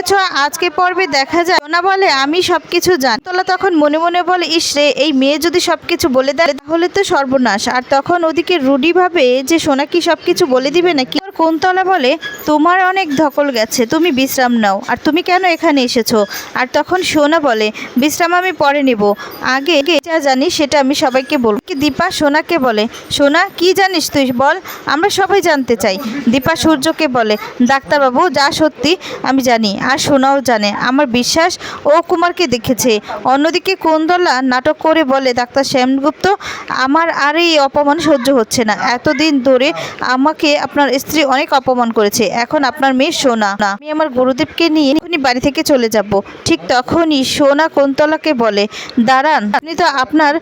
পেরেছ আজকে পর্বে দেখা যায়। সোনা বলে আমি সবকিছু জানি। তোলা তখন মনে মনে বলে, ইস রে, এই মেয়ে যদি সবকিছু বলে দেয়, তাহলে তো সর্বনাশ। আর তখন ওদিকে রুডি ভাবে, যে সোনা কি সবকিছু বলে দিবে নাকি? কোনতলা বলে, তোমার অনেক ধকল গেছে, তুমি বিশ্রাম নাও। আর তুমি কেন এখানে এসেছ? আর তখন সোনা বলে, বিশ্রাম আমি পরে নেব। আগে যা জানি, সেটা আমি সবাইকে বলব। কি দীপা সোনাকে বলে, সোনা, কি জানিস তুই বল? আমরা সবাই জানতে চাই। দীপা সূর্যকে বলে, ডাক্তারবাবু, যা সত্যি, আমি জানি। আর সোনাও জানে। আমার বিশ্বাস, ও কুমারকে দেখেছে। অন্যদিকে কুন্দলা নাটক করে বলে, ডাক্তার শ্যামগুপ্ত, আমার আর এই অপমান সহ্য হচ্ছে না। এতদিন ধরে আমাকে আপনার স্ত্রী অনেক অপমান করেছে। এখন আপনার মেয়ে সোনা। আমি আমার গুরুদেবকে নিয়ে এখনই বাড়ি থেকে চলে যাব। ঠিক তখনই সোনা কোন্তলাকে বলে, দাঁড়ান, আপনি তো আপনার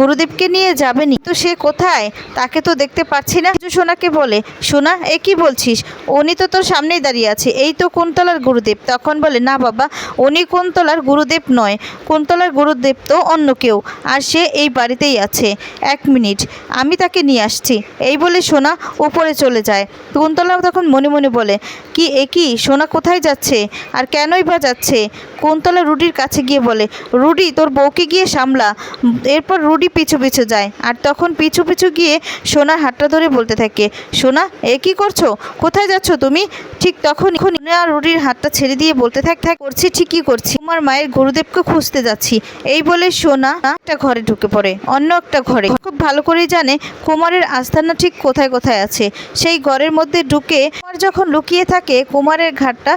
গুরুদেবকে নিয়ে যাবেনই। তো সে কোথায়? তাকে তো দেখতে পাচ্ছি না। সোনাকে বলে, সোনা, এ কি বলছিস? উনি তো তোর সামনেই দাঁড়িয়ে আছে। এই তো কুন্তলার গুরুদেব। তখন বলে, না বাবা, উনি কুন্তলার গুরুদেব নয়। কুন্তলার গুরুদেব তো অন্য কেউ, আর সে এই বাড়িতেই আছে। এক মিনিট, আমি তাকে নিয়ে আসছি। এই বলে সোনা উপরে চলে যায়। কুন্তলাও তখন মনে মনে বলে, কি, এ কি? সোনা কোথায় যাচ্ছে? আর কেনই বা যাচ্ছে? কুন্তলা রুডির কাছে গিয়ে বলে, রুডি, তোর বউকে গিয়ে সামলা। এরপর রুডি পিছু পিছু যায় আর তখন পিছু পিছু গিয়ে সোনার হাতটা ধরে বলতে থাকে, সোনা, এ কি করছ? কোথায় যাচ্ছ তুমি? ঠিক তখন আর রুডির হাতটা ছেড়ে দিয়ে বলতে থাক থাক, করছি, ঠিকই করছি। তোমার মায়ের গুরুদেবকে খুঁজতে যাচ্ছি। এই বলে সোনা একটা ঘরে ঢুকে পড়ে, অন্য একটা ঘরে। খুব ভালো করেই জানে কুমারের আস্থানা ঠিক কোথায় কোথায় আছে। সেই ঘরের মধ্যে ঢুকে যখন লুকিয়ে থাকে, কুমারের ঘাটটা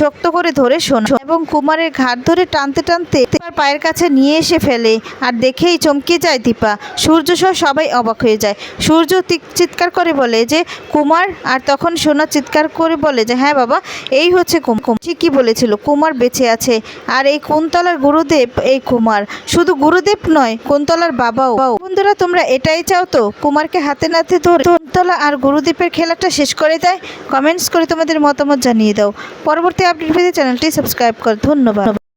শক্ত করে ধরে শোনা এবং কুমারের ঘাট ধরে টানতে টানতে পায়ের কাছে নিয়ে এসে ফেলে আর দেখেই চমকে যায় দীপা। সূর্য সহ সবাই অবাক হয়ে যায়। সূর্য চিৎকার করে বলে যে, কুমার? আর তখন সোনা চিৎকার করে বলে যে হ্যাঁ বাবা, এই হচ্ছে কুম কুম ঠিকই বলেছিল, কুমার বেঁচে আছে আর এই কুন্তলার গুরুদেব এই কুমার। শুধু গুরুদেব নয়, কুন্তলার বাবাও। বন্ধুরা, তোমরা এটাই চাও তো? কুমারকে হাতে নাতে ধরে কুন্তলা আর গুরুদেবের খেলাটা শেষ করে দেয়? কমেন্টস করে তোমাদের মতামত জানিয়ে দাও। পরবর্তী আপডেট পেতে চ্যানেলটি সাবস্ক্রাইব কর। ধন্যবাদ।